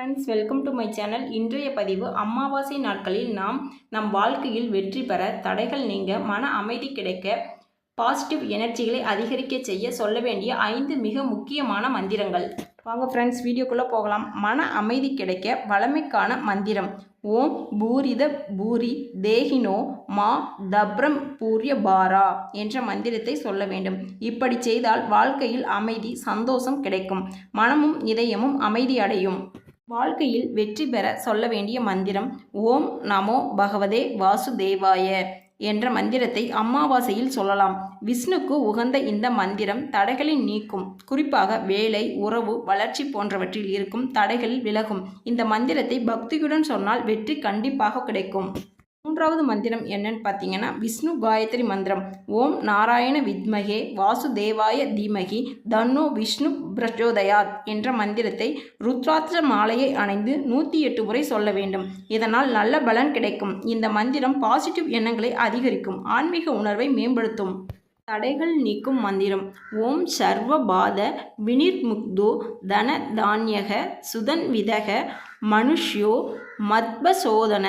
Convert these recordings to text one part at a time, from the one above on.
Friends welcome to my channel இன்றைய பதிவு அமாவாசை நாட்களில் நாம் நம் வாழ்க்கையில் வெற்றி பெற தடைகள் நீங்க மன அமைதி கிடைக்க பாசிட்டிவ் எனர்ஜிகளை அதிகரிக்க செய்ய சொல்ல வேண்டிய ஐந்து மிக முக்கியமான மந்திரங்கள். வாங்க ஃப்ரெண்ட்ஸ் வீடியோக்குள்ளே போகலாம். மன அமைதி கிடைக்க வளமைக்கான மந்திரம். ஓம் பூரித பூரி தேகினோ மா தப்ரம் பூரிய பாரா என்ற மந்திரத்தை சொல்ல வேண்டும். இப்படி செய்தால் வாழ்க்கையில் அமைதி சந்தோஷம் கிடைக்கும். மனமும் இதயமும் அமைதி அடையும். வாழ்க்கையில் வெற்றி பெற சொல்ல வேண்டிய மந்திரம் ஓம் நமோ பகவதே வாசுதேவாய என்ற மந்திரத்தை அமாவாசையில் சொல்லலாம். விஷ்ணுக்கு உகந்த இந்த மந்திரம் தடைகளை நீக்கும். குறிப்பாக வேலை உறவு வளர்ச்சி போன்றவற்றில் இருக்கும் தடைகளில் விலகும். இந்த மந்திரத்தை பக்தியுடன் சொன்னால் வெற்றி கண்டிப்பாக கிடைக்கும். மூன்றாவது மந்திரம் என்னன்னு பார்த்தீங்கன்னா விஷ்ணு காயத்ரி மந்திரம். ஓம் நாராயண வித்மகே வாசுதேவாய தீமகி தன்னோ விஷ்ணு பிரச்சோதயாத் என்ற மந்திரத்தை ருத்ராட்ச மாலையை அணைந்து நூற்றி எட்டு முறை சொல்ல வேண்டும். இதனால் நல்ல பலன் கிடைக்கும். இந்த மந்திரம் பாசிட்டிவ் எண்ணங்களை அதிகரிக்கும். ஆன்மீக உணர்வை மேம்படுத்தும். தடைகள் நீக்கும் மந்திரம். ஓம் சர்வபாத வினிர்முக்தோ தன தானியக சுதன் விதக மனுஷ்யோ மத்பசோதன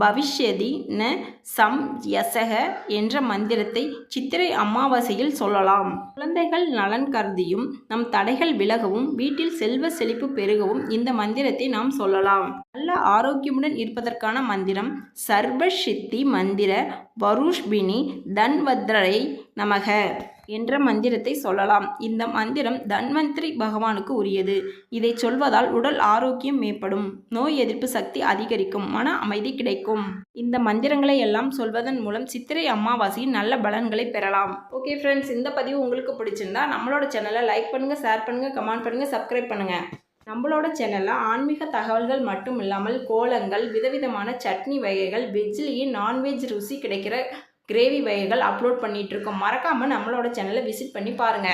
பவிஷ்யதி ந சம் யசக என்ற மந்திரத்தை சித்திரை அமாவாசையில் சொல்லலாம். குழந்தைகள் நலன் கருதியும் நம் தடைகள் விலகவும் வீட்டில் செல்வ செழிப்பு பெருகவும் இந்த மந்திரத்தை நாம் சொல்லலாம். நல்ல ஆரோக்கியமுடன் இருப்பதற்கான மந்திரம் சர்வசித்தி மந்திர வருஷ்பினி தன்வத்ரை நமக. என்ற மந்திரத்தை சொல்லலாம். இந்த மந்திரம் தன்வந்திரி பகவானுக்கு உரியது. இதை சொல்வதால் உடல் ஆரோக்கியம் மேம்படும். நோய் எதிர்ப்பு சக்தி அதிகரிக்கும். மன அமைதி கிடைக்கும். இந்த மந்திரங்களை எல்லாம் சொல்வதன் மூலம் சித்திரை அமாவாசையின் நல்ல பலன்களை பெறலாம். ஓகே ஃப்ரெண்ட்ஸ் இந்த பதிவு உங்களுக்கு பிடிச்சிருந்தா நம்மளோட சேனலை லைக் பண்ணுங்கள் ஷேர் பண்ணுங்கள் கமெண்ட் பண்ணுங்கள் சப்ஸ்கிரைப் பண்ணுங்கள் நம்மளோட சேனலில் ஆன்மீக தகவல்கள் மட்டும் இல்லாமல் கோலங்கள் விதவிதமான சட்னி வகைகள் வெஜ்லேயே நான்வெஜ் ருசி கிடைக்கிற கிரேவி வகைகள் அப்லோட் பண்ணிகிட்ருக்கோம் மறக்காமல் நம்மளோட சேனலை விசிட் பண்ணி பாருங்கள்